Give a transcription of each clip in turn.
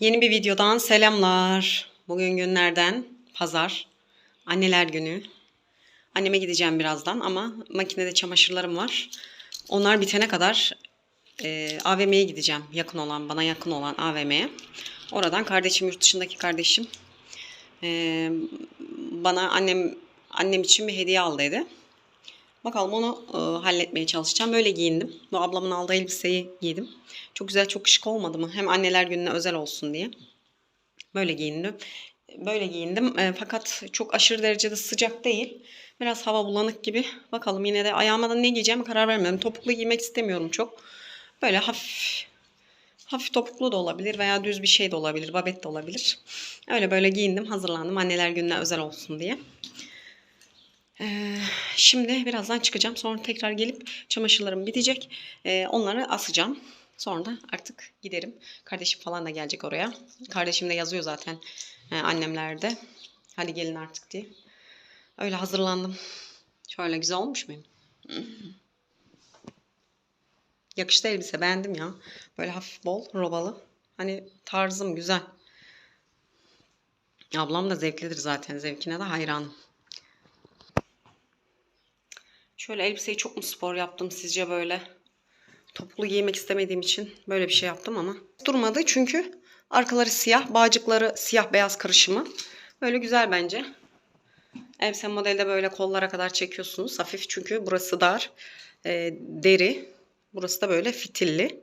Yeni bir videodan selamlar. Bugün günlerden pazar. Anneler günü. Anneme gideceğim birazdan ama makinede çamaşırlarım var. Onlar bitene kadar e, AVM'ye gideceğim. Yakın olan, bana yakın olan AVM'ye. Oradan kardeşim, yurt dışındaki kardeşim e, bana annem annem için bir hediye al dedi. Bakalım onu e, halletmeye çalışacağım. Böyle giyindim. Bu ablamın aldığı elbiseyi giydim. Çok güzel, çok şık olmadı mı? Hem anneler gününe özel olsun diye. Böyle giyindim. Böyle giyindim. E, fakat çok aşırı derecede sıcak değil. Biraz hava bulanık gibi. Bakalım yine de ayağıma da ne giyeceğime karar vermedim. Topuklu giymek istemiyorum çok. Böyle hafif hafif topuklu da olabilir veya düz bir şey de olabilir. Babet de olabilir. Öyle böyle giyindim, hazırlandım. Anneler gününe özel olsun diye. Ee, şimdi birazdan çıkacağım. Sonra tekrar gelip çamaşırlarım bitecek. Ee, onları asacağım. Sonra da artık giderim. Kardeşim falan da gelecek oraya. Kardeşim de yazıyor zaten e, annemlerde. Hadi gelin artık diye. Öyle hazırlandım. Şöyle güzel olmuş muyum? Hmm. Yakıştı elbise beğendim ya. Böyle hafif bol robalı. Hani tarzım güzel. Ablam da zevklidir zaten. Zevkine de hayranım. Şöyle elbiseyi çok mu spor yaptım sizce böyle? Topuklu giymek istemediğim için böyle bir şey yaptım ama. Durmadı çünkü arkaları siyah, bağcıkları siyah beyaz karışımı. Böyle güzel bence. Elbise modelde böyle kollara kadar çekiyorsunuz. Hafif çünkü burası dar. e, deri. Burası da böyle fitilli.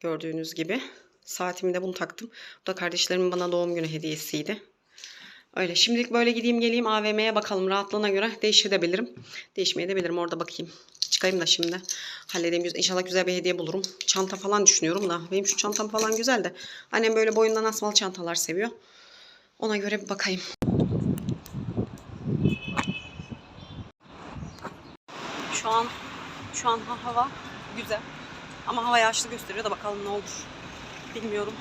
Gördüğünüz gibi. Saatimi de bunu taktım. Bu da kardeşlerimin bana doğum günü hediyesiydi. Öyle şimdilik böyle gideyim geleyim AVM'ye bakalım rahatlığına göre değişebilirim. Değişmeye de bilirim orada bakayım. Çıkayım da şimdi halledeyim. İnşallah güzel bir hediye bulurum. Çanta falan düşünüyorum da. Benim şu çantam falan güzel de. Annem böyle boyundan asmalı çantalar seviyor. Ona göre bir bakayım. Şu an şu an ha- hava güzel. Ama hava yağışlı gösteriyor da bakalım ne olur. Bilmiyorum.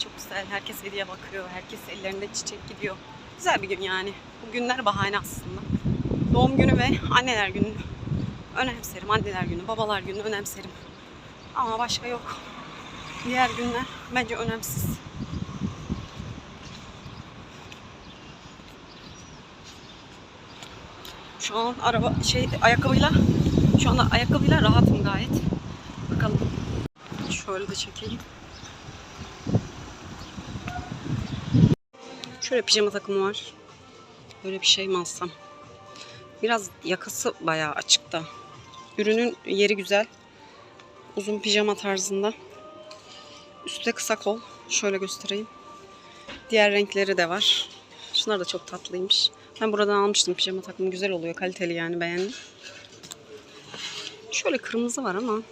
Çok güzel. Herkes hediye bakıyor. Herkes ellerinde çiçek gidiyor. Güzel bir gün yani. Bu günler bahane aslında. Doğum günü ve anneler günü önemserim. Anneler günü, babalar günü önemserim. Ama başka yok. Diğer günler bence önemsiz. Şu an araba şey ayakkabıyla şu anda ayakkabıyla rahatım gayet. Bakalım. Şöyle de çekeyim. Şöyle pijama takımı var. Böyle bir şey mi alsam? Biraz yakası bayağı açıkta. Ürünün yeri güzel. Uzun pijama tarzında. Üstte kısa kol. Şöyle göstereyim. Diğer renkleri de var. Şunlar da çok tatlıymış. Ben buradan almıştım pijama takımı. Güzel oluyor. Kaliteli yani beğendim. Şöyle kırmızı var ama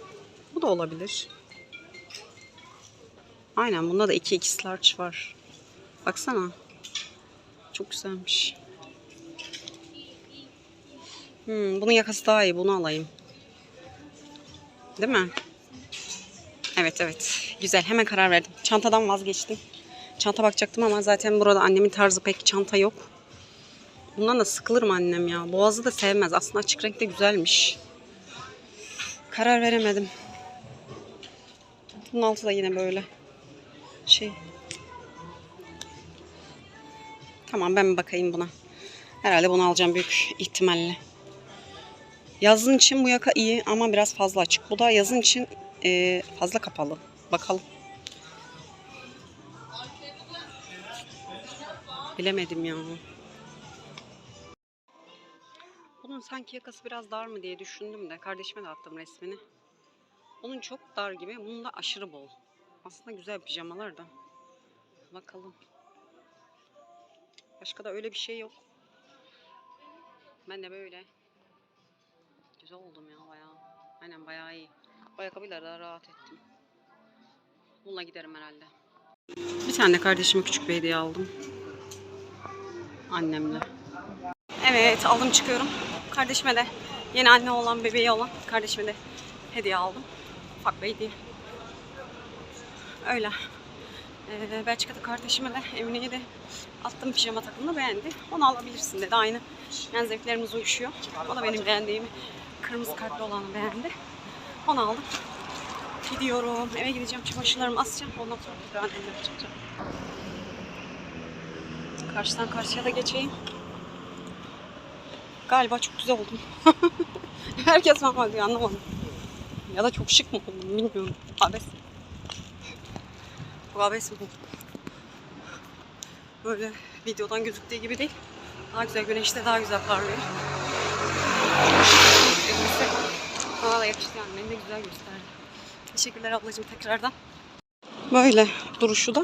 bu da olabilir. Aynen bunda da 2x large var. Baksana. Çok güzelmiş. Hmm, bunun yakası daha iyi. Bunu alayım. Değil mi? Evet evet. Güzel. Hemen karar verdim. Çantadan vazgeçtim. Çanta bakacaktım ama zaten burada annemin tarzı pek çanta yok. Bundan da sıkılırım annem ya. Boğazı da sevmez. Aslında açık renkte güzelmiş. Karar veremedim. Bunun altı da yine böyle. Şey. Tamam ben bakayım buna. Herhalde bunu alacağım büyük ihtimalle. Yazın için bu yaka iyi ama biraz fazla açık. Bu da yazın için e, fazla kapalı. Bakalım. Bilemedim ya. Bunun sanki yakası biraz dar mı diye düşündüm de kardeşime de attım resmini. Onun çok dar gibi, bunun da aşırı bol. Aslında güzel pijamalar da. Bakalım. Başka da öyle bir şey yok. Ben de böyle. Güzel oldum ya bayağı. Aynen bayağı iyi. Ayakkabıyla da rahat ettim. Bununla giderim herhalde. Bir tane de kardeşime küçük bir hediye aldım. Annemle. Evet aldım çıkıyorum. Kardeşime de yeni anne olan bebeği olan kardeşime de hediye aldım. Ufak bir hediye. Öyle. Ee, Belçika'da kardeşime de Emine'ye de attım pijama takımını beğendi. Onu alabilirsin dedi. Aynı yani zevklerimiz uyuşuyor. O da benim beğendiğimi kırmızı kalpli olanı beğendi. Onu aldım. Gidiyorum. Eve gideceğim. Çamaşırlarımı asacağım. Ondan sonra tekrar anneme çıkacağım. Karşıdan karşıya da geçeyim. Galiba çok güzel oldum. Herkes bana bakıyor anlamadım. Ya da çok şık mı oldum bilmiyorum. Abes. Abes mi? Böyle videodan gözüktüğü gibi değil. Daha güzel güneşte daha güzel parlıyor. Elbise bana da yakıştı yani. Beni de güzel gösterdi. Teşekkürler ablacığım tekrardan. Böyle duruşu da.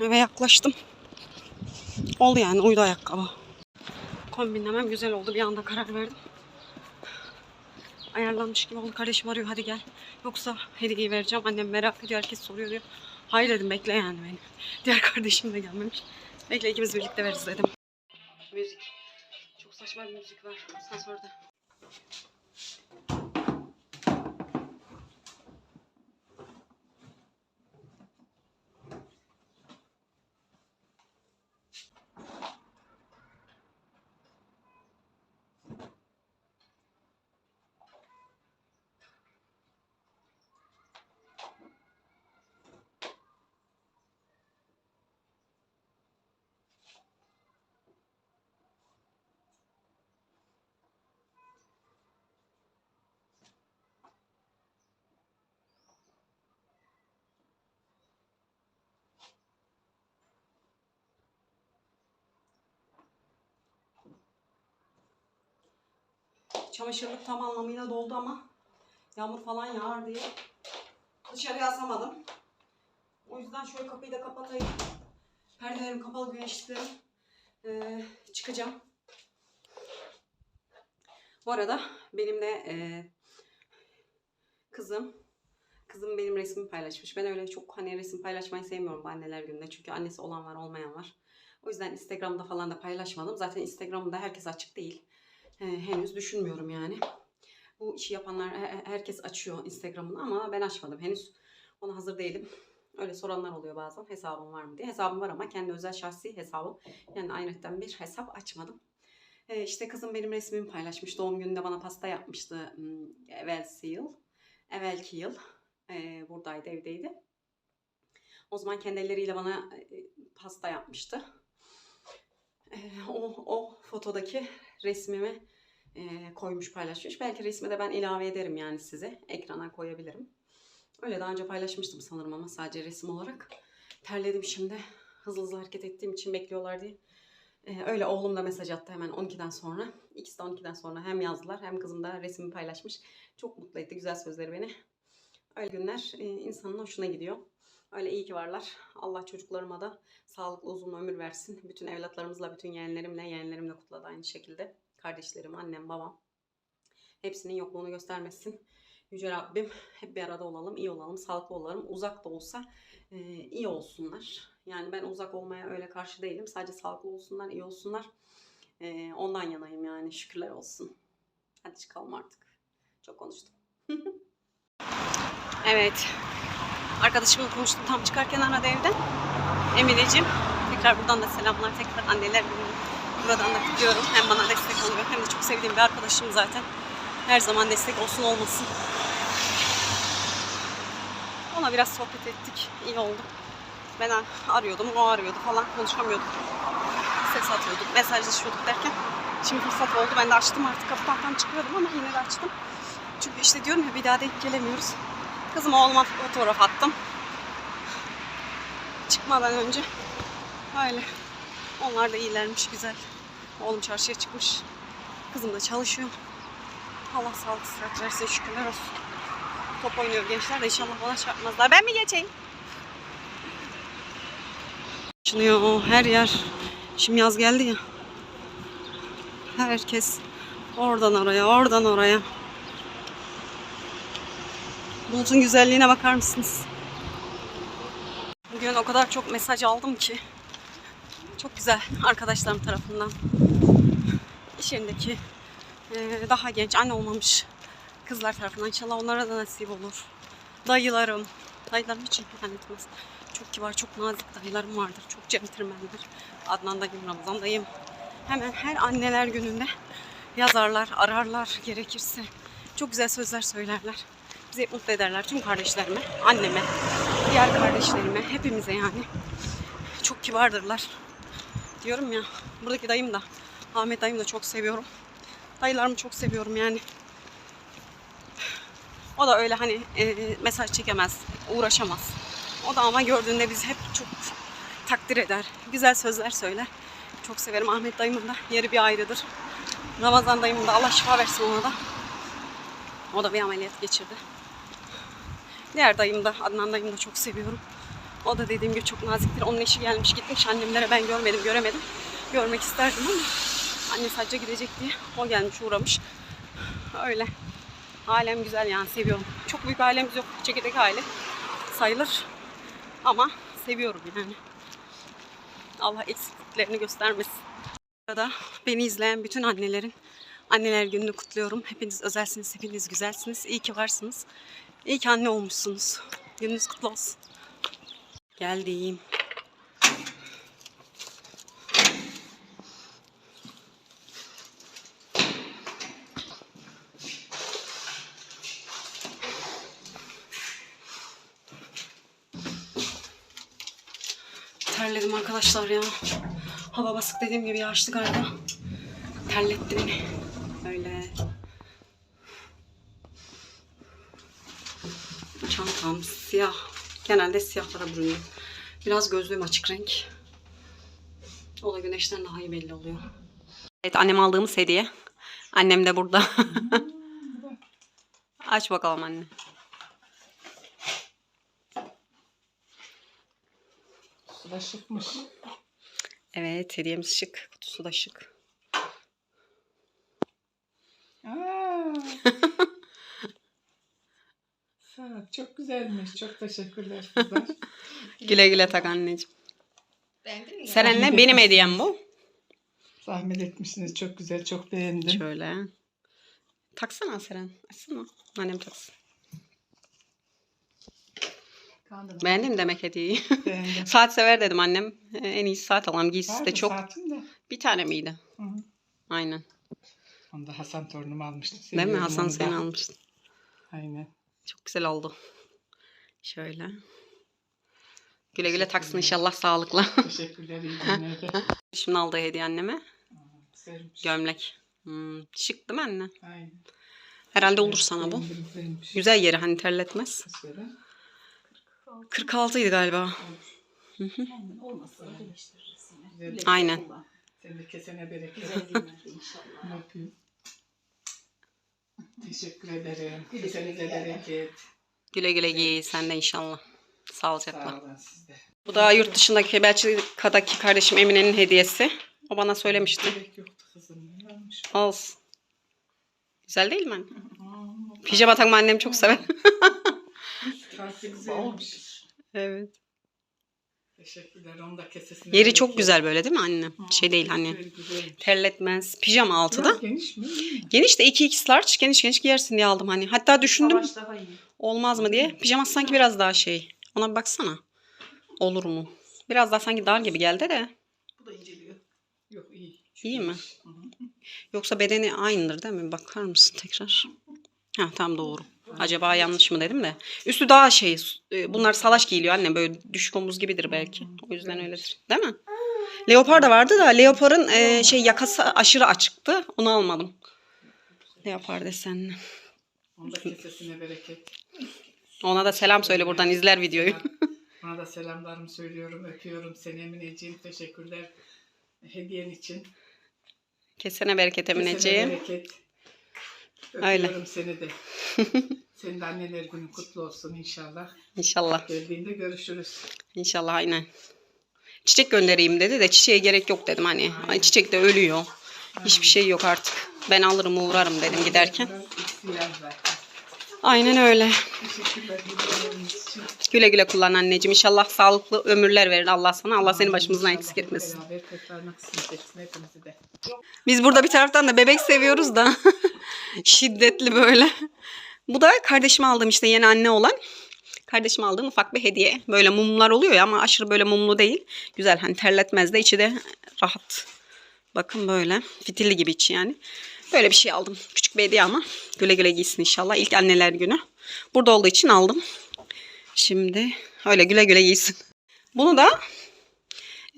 Eve yaklaştım. Oldu yani uydu ayakkabı. Kombinlemem güzel oldu. Bir anda karar verdim. Ayarlanmış gibi oldu. Kardeşim arıyor hadi gel. Yoksa hediyeyi vereceğim. Annem merak ediyor. Herkes soruyor diyor. Hayır dedim bekle yani beni. Diğer kardeşim de gelmemiş. Bekle ikimiz birlikte veririz dedim. Müzik. Çok saçma bir müzik var. Asansörde. Çamaşırlık tam anlamıyla doldu ama yağmur falan yağar diye dışarıya asamadım. O yüzden şöyle kapıyı da kapatayım. Perdelerim kapalı güneşliklerim. Ee, çıkacağım. Bu arada benim de e, kızım kızım benim resmimi paylaşmış. Ben öyle çok hani resim paylaşmayı sevmiyorum bu anneler gününde. Çünkü annesi olan var olmayan var. O yüzden Instagram'da falan da paylaşmadım. Zaten Instagram'da herkes açık değil. Henüz düşünmüyorum yani. Bu işi yapanlar he- herkes açıyor Instagram'ını ama ben açmadım. Henüz ona hazır değilim. Öyle soranlar oluyor bazen hesabım var mı diye. Hesabım var ama kendi özel şahsi hesabım. Yani ayrıca bir hesap açmadım. Ee, işte kızım benim resmimi paylaşmış. Doğum gününde bana pasta yapmıştı hmm, evvelsi yıl. Evvelki yıl. Ee, buradaydı, evdeydi. O zaman kendi elleriyle bana e, pasta yapmıştı. O, o fotodaki resmimi e, koymuş paylaşmış. Belki resmi de ben ilave ederim yani size. Ekrana koyabilirim. Öyle daha önce paylaşmıştım sanırım ama sadece resim olarak. Terledim şimdi. Hızlı hızlı hareket ettiğim için bekliyorlar diye. Ee, öyle oğlum da mesaj attı hemen 12'den sonra. İkisi de 12'den sonra hem yazdılar hem kızım da resmimi paylaşmış. Çok mutlu etti. Güzel sözleri beni. Öyle günler e, insanın hoşuna gidiyor. Öyle iyi ki varlar. Allah çocuklarıma da sağlıklı uzun ömür versin. Bütün evlatlarımızla, bütün yeğenlerimle, yeğenlerimle kutladı aynı şekilde. Kardeşlerim, annem, babam. Hepsinin yokluğunu göstermesin. Yüce Rabbim hep bir arada olalım, iyi olalım, sağlıklı olalım. Uzak da olsa e, iyi olsunlar. Yani ben uzak olmaya öyle karşı değilim. Sadece sağlıklı olsunlar, iyi olsunlar. E, ondan yanayım yani. Şükürler olsun. Hadi çıkalım artık. Çok konuştum. evet. Arkadaşımla konuştum tam çıkarken aradı evden. Emineciğim. Tekrar buradan da selamlar. Tekrar anneler. Buradan da kutluyorum. Hem bana destek oluyor hem de çok sevdiğim bir arkadaşım zaten. Her zaman destek olsun olmasın. Ona biraz sohbet ettik. İyi oldu. Ben arıyordum, o arıyordu falan. Konuşamıyorduk. Ses atıyorduk, mesajlaşıyorduk derken. Şimdi fırsat oldu. Ben de açtım artık. Kapıdan çıkıyordum ama yine de açtım. Çünkü işte diyorum ya bir daha denk gelemiyoruz. Kızıma oğluma fotoğraf attım. Çıkmadan önce. Öyle. Onlar da iyilermiş, güzel. Oğlum çarşıya çıkmış. Kızım da çalışıyor. Allah sağlık sıhhat versin şükürler olsun. Top oynuyor gençler de inşallah bana çarpmazlar. Ben mi geçeyim? Açılıyor her yer. Şimdi yaz geldi ya. Herkes oradan oraya, oradan oraya. Bulutun güzelliğine bakar mısınız? Bugün o kadar çok mesaj aldım ki. Çok güzel arkadaşlarım tarafından. İş yerindeki e, daha genç, anne olmamış kızlar tarafından inşallah onlara da nasip olur. Dayılarım, dayılarım hiç ihmal etmez. Çok kibar, çok nazik dayılarım vardır. Çok centilmendir. Adnan dayım, Ramazan dayım. Hemen her anneler gününde yazarlar, ararlar gerekirse. Çok güzel sözler söylerler. Bizi mutlu ederler. Tüm kardeşlerime, anneme, diğer kardeşlerime, hepimize yani. Çok kibardırlar. Diyorum ya, buradaki dayım da, Ahmet dayım da çok seviyorum. Dayılarımı çok seviyorum yani. O da öyle hani e, mesaj çekemez, uğraşamaz. O da ama gördüğünde bizi hep çok takdir eder. Güzel sözler söyler. Çok severim. Ahmet dayımın da yeri bir ayrıdır. Ramazan dayımın da Allah şifa versin ona da. O da bir ameliyat geçirdi. Diğer dayım da, Adnan dayımı da çok seviyorum. O da dediğim gibi çok naziktir. Onun eşi gelmiş gitmiş. Annemlere ben görmedim, göremedim. Görmek isterdim ama anne sadece gidecek diye o gelmiş uğramış. Öyle. Ailem güzel yani seviyorum. Çok büyük ailemiz yok. Çekirdek aile sayılır. Ama seviyorum yani. Allah eksikliklerini göstermesin. Burada beni izleyen bütün annelerin anneler gününü kutluyorum. Hepiniz özelsiniz, hepiniz güzelsiniz. İyi ki varsınız. İyi ki anne olmuşsunuz. Gününüz kutlu olsun. Geldim. Terledim arkadaşlar ya. Hava basık dediğim gibi yağışlı galiba. Terletti beni. Öyle. Çantam siyah. Genelde siyahlara bürünüyor. Biraz gözlüğüm açık renk. O da güneşten daha iyi belli oluyor. Evet annem aldığımız hediye. Annem de burada. Aç bakalım anne. Su da şıkmış. Evet hediyemiz şık. Kutusu da şık. Ol, Çok güzelmiş. Çok teşekkürler kızlar. Güle güle tak anneciğim. Beğendin mi? Serenle benim hediyem bu. Zahmet etmişsiniz. Çok güzel. Çok beğendim. Şöyle. Taksana Seren. Açsana. Annem taksın. Kandırma. Beğendin mi demek hediyeyi? Beğendim. saat sever dedim annem. Ee, En iyisi saat alalım. Giysisi Vardı de çok. saatim de. Bir tane miydi? Hı hı. Aynen. Onu da Hasan torunum almıştı. Değil mi? Hasan onu da. sen almıştın. Aynen. Çok güzel oldu. Şöyle. Güle güle taksın inşallah sağlıkla. Teşekkürler. iyi günler de. Şimdi aldığı hediye anneme. Güzelmiş. Gömlek. Hmm, şık değil mi anne? Aynen. Herhalde olur sana bu. Güzelmiş. Güzel yeri hani terletmez. Kaç lira? 46 idi galiba. Olmazsa da değiştiririz yine. Güzel. Güle Aynen. Senin de kesene bereket. Güzel günlerde inşallah. Öpüyorum. Teşekkür ederim. Kesenize bereket. Güle güle giy sen de inşallah. Sağlıcakla. Sağ olun siz de. Bu da yurt dışındaki Belçika'daki kardeşim Emine'nin hediyesi. O bana söylemişti. Gerek yoktu kızım. Olsun. Güzel değil mi anne? Pijama takma annem çok sever. Güzelmiş. evet. Teşekkürler. Onu da kesesine Yeri çok güzel böyle değil mi anne? Şey değil hani Güzel, terletmez. Pijama altı da. Geniş mi? Geniş de 2x large geniş geniş giyersin diye aldım hani. Hatta düşündüm Savaş daha iyi. olmaz mı diye. Pijaması sanki biraz daha şey. Ona bir baksana. Olur mu? Biraz daha sanki dar gibi geldi de. Bu da inceliyor. Yok iyi. İyi mi? Hı hı. Yoksa bedeni aynıdır değil mi? Bakar mısın tekrar? Ha tam doğru. Acaba yanlış mı dedim de. Üstü daha şey. e, Bunlar salaş giyiliyor anne. Böyle düşük omuz gibidir belki. O yüzden öyledir. Değil mi? Leopar da vardı da leoparın e, şey yakası aşırı açıktı. Onu almadım. Leopar desenli. Onu da kesesine bereket. Ona da selam söyle buradan izler videoyu. Ona da selamlarımı söylüyorum. Öpüyorum seni Emineciğim. Teşekkürler. Hediyen için. Kesene bereket Kesene Emineciğim. Bereket. Öyle. Öpüyorum seni de. Senin de anneler günün kutlu olsun inşallah. İnşallah. Geldiğinde görüşürüz. İnşallah aynen. Çiçek göndereyim dedi de çiçeğe gerek yok dedim hani. Ay çiçek de ölüyor. Hiçbir şey yok artık. Ben alırım uğrarım dedim giderken. Aynen öyle. Güle güle kullan anneciğim. İnşallah sağlıklı ömürler verir Allah sana. Allah seni başımızdan eksik etmesin. Biz burada bir taraftan da bebek seviyoruz da. Şiddetli böyle. Bu da kardeşime aldığım işte yeni anne olan. Kardeşime aldığım ufak bir hediye. Böyle mumlar oluyor ya ama aşırı böyle mumlu değil. Güzel hani terletmez de içi de rahat. Bakın böyle fitilli gibi içi yani. Böyle bir şey aldım. Küçük bir hediye ama güle güle giysin inşallah. İlk anneler günü. Burada olduğu için aldım. Şimdi öyle güle güle giysin. Bunu da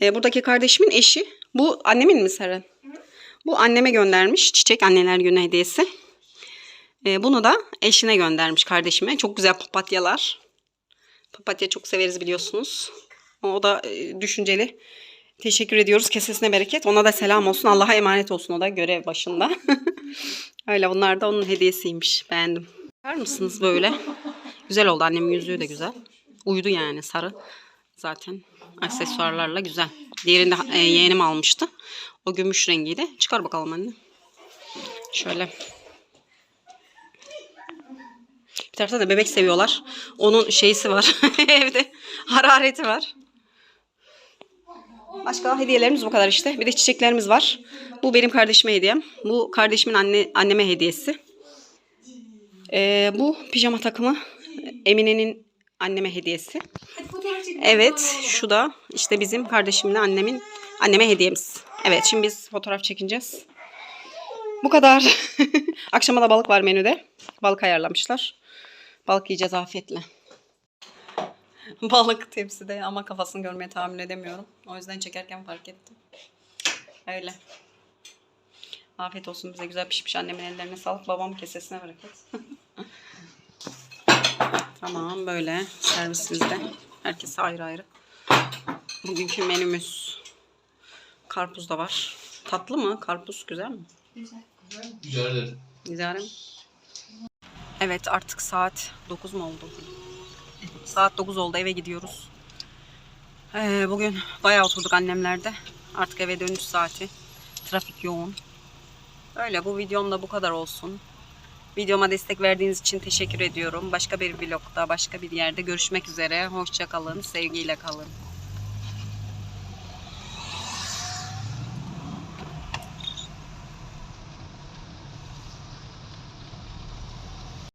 e, buradaki kardeşimin eşi. Bu annemin mi Seren? Bu anneme göndermiş. Çiçek anneler günü hediyesi. E, bunu da eşine göndermiş kardeşime. Çok güzel papatyalar. Papatya çok severiz biliyorsunuz. O da e, düşünceli. Teşekkür ediyoruz. Kesesine bereket. Ona da selam olsun. Allah'a emanet olsun o da görev başında. Öyle bunlar da onun hediyesiymiş. Beğendim. Bakar mısınız böyle? Güzel oldu. Annemin yüzüğü de güzel. Uydu yani sarı. Zaten aksesuarlarla güzel. Diğerini e, yeğenim almıştı. O gümüş rengiydi. Çıkar bakalım anne. Şöyle. Bir tarafta da bebek seviyorlar. Onun şeysi var. Evde harareti var. Başka hediyelerimiz bu kadar işte. Bir de çiçeklerimiz var. Bu benim kardeşime hediyem. Bu kardeşimin anne anneme hediyesi. Ee, bu pijama takımı Emine'nin anneme hediyesi. Evet, şu da işte bizim kardeşimle annemin anneme hediyemiz. Evet, şimdi biz fotoğraf çekineceğiz. Bu kadar. Akşama da balık var menüde. Balık ayarlamışlar. Balık yiyeceğiz afiyetle. Balık tepside ama kafasını görmeye tahammül edemiyorum. O yüzden çekerken fark ettim. Öyle. Afiyet olsun bize güzel pişmiş annemin ellerine sağlık. Babam kesesine bereket. tamam böyle servisimizde. Herkese ayrı ayrı. Bugünkü menümüz. Karpuz da var. Tatlı mı? Karpuz güzel mi? Güzeldir. Güzel mi? Evet artık saat 9 mu oldu? Saat 9 oldu eve gidiyoruz. Ee, bugün bayağı oturduk annemlerde. Artık eve dönüş saati. Trafik yoğun. Öyle bu videom da bu kadar olsun. Videoma destek verdiğiniz için teşekkür ediyorum. Başka bir vlogda, başka bir yerde görüşmek üzere. Hoşça kalın, sevgiyle kalın.